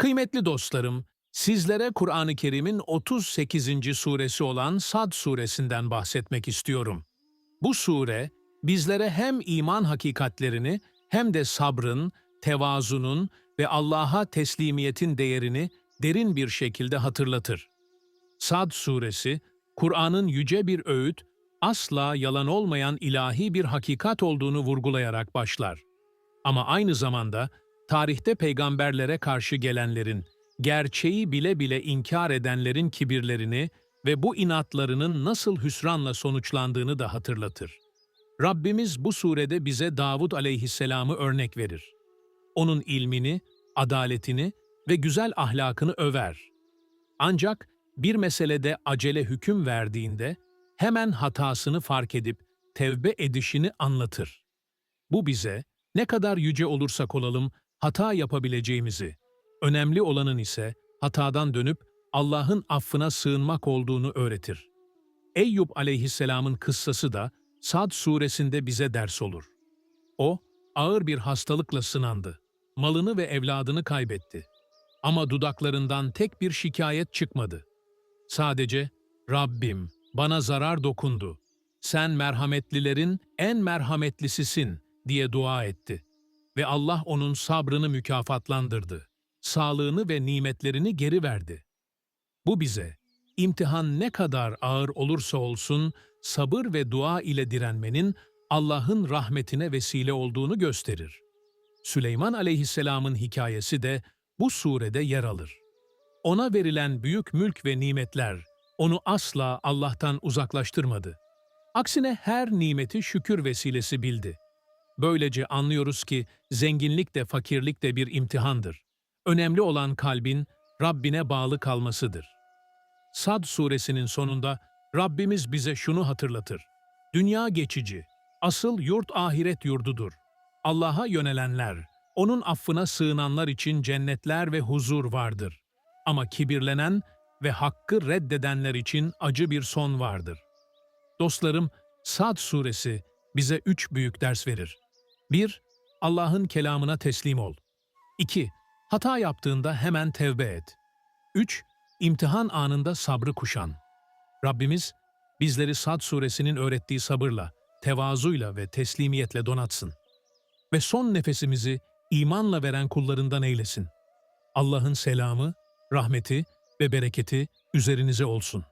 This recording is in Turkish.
Kıymetli dostlarım, sizlere Kur'an-ı Kerim'in 38. suresi olan Sad suresinden bahsetmek istiyorum. Bu sure, bizlere hem iman hakikatlerini hem de sabrın, tevazunun ve Allah'a teslimiyetin değerini derin bir şekilde hatırlatır. Sad suresi, Kur'an'ın yüce bir öğüt, asla yalan olmayan ilahi bir hakikat olduğunu vurgulayarak başlar. Ama aynı zamanda tarihte peygamberlere karşı gelenlerin, gerçeği bile bile inkar edenlerin kibirlerini ve bu inatlarının nasıl hüsranla sonuçlandığını da hatırlatır. Rabbimiz bu surede bize Davud aleyhisselamı örnek verir. Onun ilmini, adaletini ve güzel ahlakını över. Ancak bir meselede acele hüküm verdiğinde hemen hatasını fark edip tevbe edişini anlatır. Bu bize ne kadar yüce olursak olalım hata yapabileceğimizi, önemli olanın ise hatadan dönüp Allah'ın affına sığınmak olduğunu öğretir. Eyüp aleyhisselamın kıssası da Sad suresinde bize ders olur. O, ağır bir hastalıkla sınandı. Malını ve evladını kaybetti. Ama dudaklarından tek bir şikayet çıkmadı. Sadece, Rabbim, bana zarar dokundu. Sen merhametlilerin en merhametlisisin diye dua etti. Ve Allah onun sabrını mükafatlandırdı. Sağlığını ve nimetlerini geri verdi. Bu bize, imtihan ne kadar ağır olursa olsun, sabır ve dua ile direnmenin Allah'ın rahmetine vesile olduğunu gösterir. Süleyman aleyhisselamın hikayesi de bu surede yer alır. Ona verilen büyük mülk ve nimetler onu asla Allah'tan uzaklaştırmadı. Aksine her nimeti şükür vesilesi bildi. Böylece anlıyoruz ki zenginlik de fakirlik de bir imtihandır. Önemli olan kalbin Rabbine bağlı kalmasıdır. Sad suresinin sonunda Rabbimiz bize şunu hatırlatır. Dünya geçici, asıl yurt ahiret yurdudur. Allah'a yönelenler, onun affına sığınanlar için cennetler ve huzur vardır. Ama kibirlenen ve hakkı reddedenler için acı bir son vardır. Dostlarım, Sad suresi bize üç büyük ders verir. 1. Allah'ın kelamına teslim ol. 2. Hata yaptığında hemen tevbe et. 3. İmtihan anında sabrı kuşan. Rabbimiz, bizleri Sad suresinin öğrettiği sabırla, tevazuyla ve teslimiyetle donatsın. Ve son nefesimizi imanla veren kullarından eylesin. Allah'ın selamı, rahmeti ve bereketi üzerinize olsun.